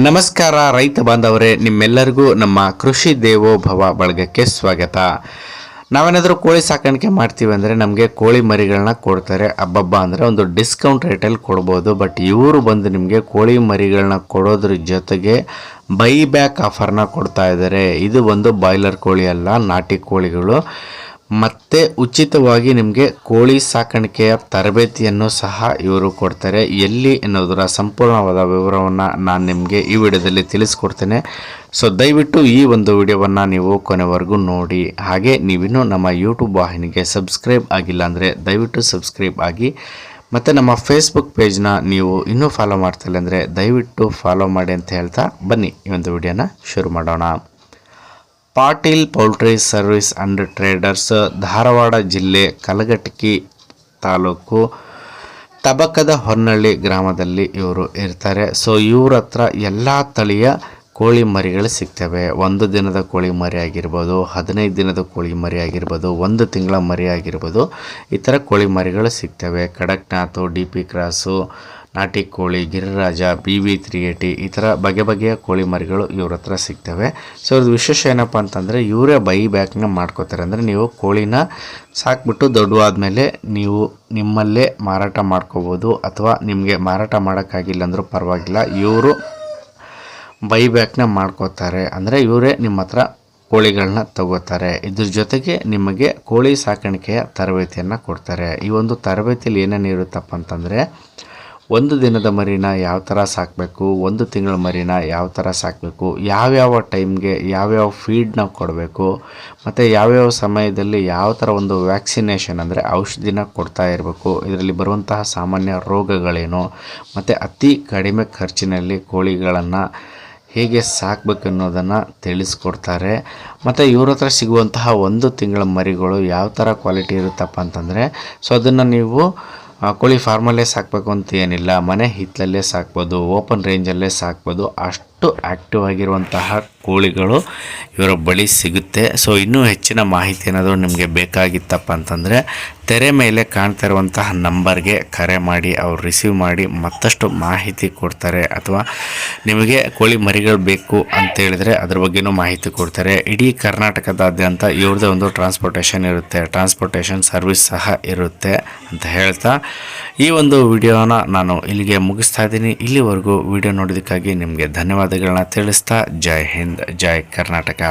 ನಮಸ್ಕಾರ ರೈತ ಬಾಂಧವರೇ, ನಿಮ್ಮೆಲ್ಲರಿಗೂ ನಮ್ಮ ಕೃಷಿ ದೇವೋಭವ ಬಳಗಕ್ಕೆ ಸ್ವಾಗತ. ನಾವೇನಾದರೂ ಕೋಳಿ ಸಾಕಾಣಿಕೆ ಮಾಡ್ತೀವಿ ಅಂದರೆ ನಮಗೆ ಕೋಳಿ ಮರಿಗಳನ್ನ ಕೊಡ್ತಾರೆ. ಹಬ್ಬಬ್ಬ ಅಂದರೆ ಒಂದು ಡಿಸ್ಕೌಂಟ್ ರೇಟಲ್ಲಿ ಕೊಡ್ಬೋದು. ಬಟ್ ಇವರು ಬಂದು ನಿಮಗೆ ಕೋಳಿ ಮರಿಗಳನ್ನ ಕೊಡೋದ್ರ ಜೊತೆಗೆ ಬೈ ಬ್ಯಾಕ್ ಆಫರ್ನ ಕೊಡ್ತಾ ಇದ್ದಾರೆ. ಇದು ಒಂದು ಬಾಯ್ಲರ್ ಕೋಳಿ ಅಲ್ಲ, ನಾಟಿ ಕೋಳಿಗಳು. ಮತ್ತೆ ಉಚಿತವಾಗಿ ನಿಮಗೆ ಕೋಳಿ ಸಾಕಾಣಿಕೆಯ ತರಬೇತಿಯನ್ನು ಸಹ ಇವರು ಕೊಡ್ತಾರೆ. ಎಲ್ಲಿ ಎನ್ನುವುದರ ಸಂಪೂರ್ಣವಾದ ವಿವರವನ್ನು ನಾನು ನಿಮಗೆ ಈ ವಿಡಿಯೋದಲ್ಲಿ ತಿಳಿಸ್ಕೊಡ್ತೇನೆ. ಸೊ ದಯವಿಟ್ಟು ಈ ಒಂದು ವಿಡಿಯೋವನ್ನು ನೀವು ಕೊನೆವರೆಗೂ ನೋಡಿ. ಹಾಗೆ ನೀವಿನ್ನು ನಮ್ಮ ಯೂಟ್ಯೂಬ್ ವಾಹಿನಿಗೆ ಸಬ್ಸ್ಕ್ರೈಬ್ ಆಗಿಲ್ಲ ಅಂದರೆ ದಯವಿಟ್ಟು ಸಬ್ಸ್ಕ್ರೈಬ್ ಆಗಿ. ಮತ್ತು ನಮ್ಮ ಫೇಸ್ಬುಕ್ ಪೇಜ್ನ ನೀವು ಇನ್ನೂ ಫಾಲೋ ಮಾಡ್ತಿಲ್ಲ ಅಂದರೆ ದಯವಿಟ್ಟು ಫಾಲೋ ಮಾಡಿ ಅಂತ ಹೇಳ್ತಾ ಬನ್ನಿ ಈ ಒಂದು ವಿಡಿಯೋನ ಶುರು ಮಾಡೋಣ. Patil poultry service and traders Dharwad ಜಿಲ್ಲೆ ಕಲಘಟಕಿ ತಾಲೂಕು ತಬಕದ ಹೊನ್ನಳ್ಳಿ ಗ್ರಾಮದಲ್ಲಿ ಇವರು ಇರ್ತಾರೆ. ಸೊ ಇವ್ರ ಹತ್ರ ಎಲ್ಲ ತಳಿಯ ಕೋಳಿ ಮರಿಗಳು ಸಿಗ್ತವೆ. ಒಂದು ದಿನದ ಕೋಳಿ ಮರಿ ಆಗಿರ್ಬೋದು, ಹದಿನೈದು ದಿನದ ಕೋಳಿ ಮರಿ ಆಗಿರ್ಬೋದು, ಒಂದು ತಿಂಗಳ ಮರಿ ಆಗಿರ್ಬೋದು ಈ ಥರ ಕೋಳಿ ಮರಿಗಳು ಸಿಗ್ತವೆ. ಕಡಕ್ನಾಥು, ಡಿ ಪಿ ಕ್ರಾಸು ನಾಟಿ ಕೋಳಿ, Giriraja, B V three eighty ಈ ಥರ ಬಗೆ ಬಗೆಯ ಕೋಳಿ ಮರಿಗಳು ಇವ್ರ ಹತ್ರ ಸಿಗ್ತವೆ. ಸೊ ಇವ್ರದ್ದು ವಿಶೇಷ ಏನಪ್ಪ ಅಂತಂದರೆ ಇವರೇ ಬೈ ಬ್ಯಾಕ್ನ ಮಾಡ್ಕೋತಾರೆ. ಅಂದರೆ ನೀವು ಕೋಳಿನ ಸಾಕ್ಬಿಟ್ಟು ದೊಡ್ಡವಾದ್ಮೇಲೆ ನೀವು ನಿಮ್ಮಲ್ಲೇ ಮಾರಾಟ ಮಾಡ್ಕೋಬೋದು ಅಥವಾ ನಿಮಗೆ ಮಾರಾಟ ಮಾಡೋಕ್ಕಾಗಿಲ್ಲ ಅಂದರೂ ಪರವಾಗಿಲ್ಲ. ಇವರು ಬೈ ಬ್ಯಾಕ್ನ ಮಾಡ್ಕೋತಾರೆ. ಅಂದರೆ ಇವರೇ ನಿಮ್ಮ ಹತ್ರ ಕೋಳಿಗಳನ್ನ ತಗೋತಾರೆ. ಇದ್ರ ಜೊತೆಗೆ ನಿಮಗೆ ಕೋಳಿ ಸಾಕಾಣಿಕೆಯ ತರಬೇತಿಯನ್ನು ಕೊಡ್ತಾರೆ. ಈ ಒಂದು ತರಬೇತಿಯಲ್ಲಿ ಏನೇನು ಇರುತ್ತಪ್ಪ ಅಂತಂದರೆ ಒಂದು ದಿನದ ಮರಿನ ಯಾವ ಥರ ಸಾಕಬೇಕು, ಒಂದು ತಿಂಗಳ ಮರಿನ ಯಾವ ಥರ ಸಾಕಬೇಕು, ಯಾವ್ಯಾವ ಟೈಮ್ಗೆ ಯಾವ್ಯಾವ ಫೀಡ್ನ ಕೊಡಬೇಕು, ಮತ್ತು ಯಾವ್ಯಾವ ಸಮಯದಲ್ಲಿ ಯಾವ ಥರ ಒಂದು ವ್ಯಾಕ್ಸಿನೇಷನ್ ಅಂದರೆ ಔಷಧಿನ ಕೊಡ್ತಾ ಇರಬೇಕು, ಇದರಲ್ಲಿ ಬರುವಂತಹ ಸಾಮಾನ್ಯ ರೋಗಗಳೇನು, ಮತ್ತು ಅತಿ ಕಡಿಮೆ ಖರ್ಚಿನಲ್ಲಿ ಕೋಳಿಗಳನ್ನು ಹೇಗೆ ಸಾಕಬೇಕು ಅನ್ನೋದನ್ನು ತಿಳಿಸ್ಕೊಡ್ತಾರೆ. ಮತ್ತು ಇವ್ರ ಹತ್ರ ಸಿಗುವಂತಹ ಒಂದು ತಿಂಗಳ ಮರಿಗಳು ಯಾವ ಥರ ಕ್ವಾಲಿಟಿ ಇರುತ್ತಪ್ಪ ಅಂತಂದರೆ, ಸೊ ಅದನ್ನು ನೀವು ಕೋಳಿ ಫಾರ್ಮಲ್ಲೇ ಸಾಕಬೇಕು ಅಂತ ಏನಿಲ್ಲ, ಮನೆ ಹಿತ್ತಲಲ್ಲೇ ಸಾಕ್ಬೋದು, ಓಪನ್ ರೇಂಜಲ್ಲೇ ಸಾಕ್ಬೋದು, ಅಷ್ಟು ಆ್ಯಕ್ಟಿವ್ ಆಗಿರುವಂತಹ ಕೋಳಿಗಳು ಇವರ ಬಳಿ ಸಿಗುತ್ತೆ. ಸೊ, ಇನ್ನೂ ಹೆಚ್ಚಿನ ಮಾಹಿತಿ ಏನಾದರೂ ನಿಮಗೆ ಬೇಕಾಗಿತ್ತಪ್ಪ ಅಂತಂದರೆ, ತೆರೆ ಮೇಲೆ ಕಾಣ್ತಾ ಇರುವಂತಹ ನಂಬರ್ಗೆ ಕರೆ ಮಾಡಿ, ಅವ್ರು ರಿಸೀವ್ ಮಾಡಿ ಮತ್ತಷ್ಟು ಮಾಹಿತಿ ಕೊಡ್ತಾರೆ. ಅಥವಾ ನಿಮಗೆ ಕೋಳಿ ಮರಿಗಳು ಬೇಕು ಅಂತ ಹೇಳಿದ್ರೆ ಅದ್ರ ಬಗ್ಗೆನೂ ಮಾಹಿತಿ ಕೊಡ್ತಾರೆ. ಇಡೀ ಕರ್ನಾಟಕದಾದ್ಯಂತ ಇವ್ರದ್ದೇ ಒಂದು ಟ್ರಾನ್ಸ್ಪೋರ್ಟೇಷನ್ ಇರುತ್ತೆ. ಟ್ರಾನ್ಸ್ಪೋರ್ಟೇಷನ್ ಸರ್ವಿಸ್ ಸಹ ಇರುತ್ತೆ ಅಂತ ಹೇಳ್ತಾ ಈ ಒಂದು ವಿಡಿಯೋನ ನಾನು ಇಲ್ಲಿಗೆ ಮುಗಿಸ್ತಾ ಇದ್ದೀನಿ. ಇಲ್ಲಿವರೆಗೂ ವಿಡಿಯೋ ನೋಡೋದಕ್ಕಾಗಿ ನಿಮಗೆ ಧನ್ಯವಾದಗಳನ್ನ ತಿಳಿಸ್ತಾ ಜೈ ಹಿಂದ್, ಜೈ ಕರ್ನಾಟಕ.